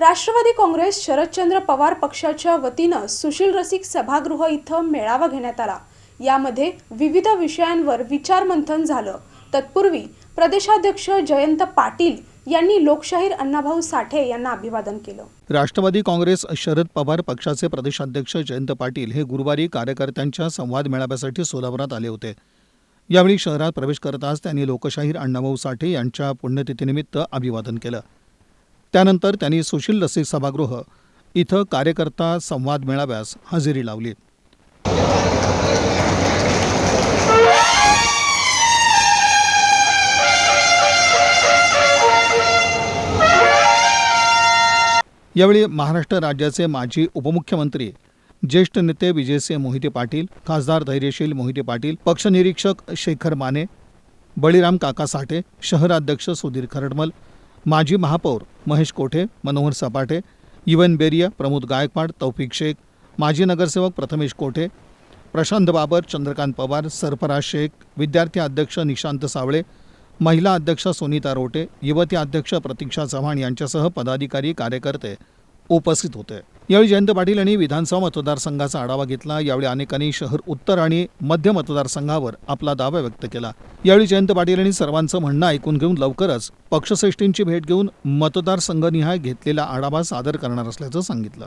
राष्ट्रवादी काँग्रेस शरदचंद्र पवार पक्षाच्या वतीनं सुशील रसिक सभागृह इथं मेळावा घेण्यात आला. यामध्ये विविध विषयांवर विचारमंथन झालं. तत्पूर्वी प्रदेशाध्यक्ष जयंत पाटील यांनी लोकशाहीर अण्णाभाऊ साठे यांना अभिवादन केलं. राष्ट्रवादी काँग्रेस शरद पवार पक्षाचे प्रदेशाध्यक्ष जयंत पाटील हे गुरुवारी कार्यकर्त्यांच्या संवाद मेळाव्यासाठी सोलापुरात आले होते. यावेळी शहरात प्रवेश करताच त्यांनी लोकशाहीर अण्णाभाऊ साठे यांच्या पुण्यतिथीनिमित्त अभिवादन केलं. त्यानंतर त्यांनी सुशील रसिक सभागृह इथं कार्यकर्ता संवाद मेळाव्यास हजेरी लावली. यावेळी महाराष्ट्र राज्याचे माजी उपमुख्यमंत्री ज्येष्ठ नेते विजयसिंह मोहिते पाटील खासदार धैर्यशील मोहिते पाटील पक्षनिरीक्षक शेखर माने बळीराम काका साठे शहराध्यक्ष सुधीर खरडमल माजी महापौर महेश कोठे मनोहर सपाटे युवन बेरिया प्रमोद गायकवाड तौफिक शेख माजी नगरसेवक प्रथमेश कोठे प्रशांत बाबर चंद्रकांत पवार सरफराज शेख विद्यार्थी अध्यक्ष निशांत सावळे महिला अध्यक्ष सुनीता रोटे युवती अध्यक्ष प्रतीक्षा चव्हाण यांच्यासह पदाधिकारी कार्यकर्ते उपस्थित होते. यावेळी जयंत पाटील यांनी विधानसभा मतदारसंघाचा आढावा घेतला. यावेळी अनेकांनी शहर उत्तर आणि मध्य मतदारसंघावर आपला दावा व्यक्त केला. यावेळी जयंत पाटील यांनी सर्वांचं म्हणणं ऐकून घेऊन लवकरच पक्षश्रेष्ठींची भेट घेऊन मतदारसंघनिहाय घेतलेला आढावा सादर करणार असल्याचं सांगितलं.